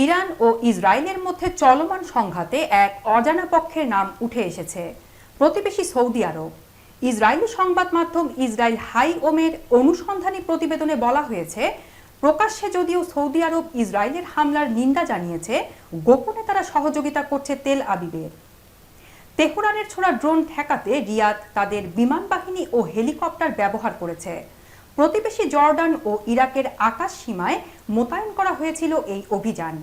Iran ও ইসরায়েলের মধ্যে চলমান সংঘাতে এক অজানা পক্ষের নাম উঠে এসেছে। প্রতিবেশী সৌদি আরব। ইসরায়েলি সংবাদ মাধ্যম ইসরায়েল হাই ওমের অনুসন্ধানী প্রতিবেদনে বলা হয়েছে, প্রকাশ্যে যদিও সৌদি আরব ইসরায়েলের হামলার নিন্দা জানিয়েছে, গোপনে তারা সহযোগিতা করছে তেল আবিবের। তেহরানের ছোড়া ড্রোন ঠেকাতে রিয়াদ তাদের বিমান বাহিনী ও হেলিকপ্টার ব্যবহার করেছে। প্রতিবেশী জর্ডান ও ইরাকের আকাশ সীমায় মোতায়েন করা হয়েছিল এই অভিযান।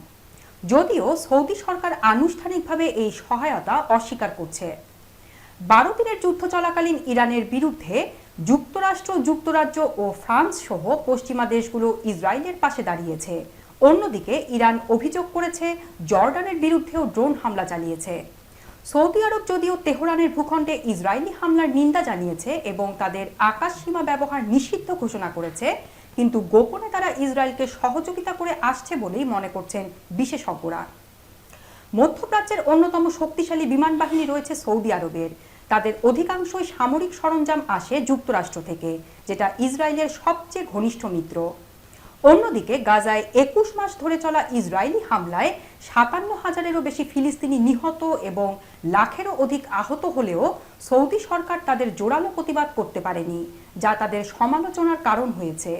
যদিও সৌদি সরকার আনুষ্ঠানিকভাবে এই সহায়তা অস্বীকার করছে। বারো দিনের যুদ্ধ চলাকালীন ইরানের বিরুদ্ধে যুক্তরাষ্ট্র, যুক্তরাজ্য ও ফ্রান্স সহ পশ্চিমা দেশগুলো ইসরায়েলের পাশে দাঁড়িয়েছে। অন্যদিকে ইরান অভিযোগ করেছে, জর্ডানের বিরুদ্ধেও ড্রোন হামলা চালিয়েছে। সৌদি আরব যদিও তেহরানের ভূখণ্ডে ইসরায়েলি হামলার নিন্দা জানিয়েছে এবং তাদের আকাশ সীমা ব্যবহার নিষিদ্ধ ঘোষণা করেছে, কিন্তু গোপনে তারা ইসরায়েলকে সহযোগিতা করে আসছে বলেই মনে করছেন বিশেষজ্ঞরা। মধ্যপ্রাচ্যের অন্যতম শক্তিশালী বিমান বাহিনী রয়েছে সৌদি আরবের। তাদের অধিকাংশই সামরিক সরঞ্জাম আসে যুক্তরাষ্ট্র থেকে, যেটা ইসরায়েলের সবচেয়ে ঘনিষ্ঠ মিত্র। অন্যদিকে গাজায় একুশ মাস ধরে চলা ইসরায়েলি হামলায় সাতান্ন হাজারেরও বেশি ফিলিস্তিনি নিহত এবং লাখেরও অধিক আহত হলেও সৌদি সরকার তাদের জোরালো প্রতিবাদ করতে পারেনি, যা তাদের সমালোচনার কারণ হয়েছে।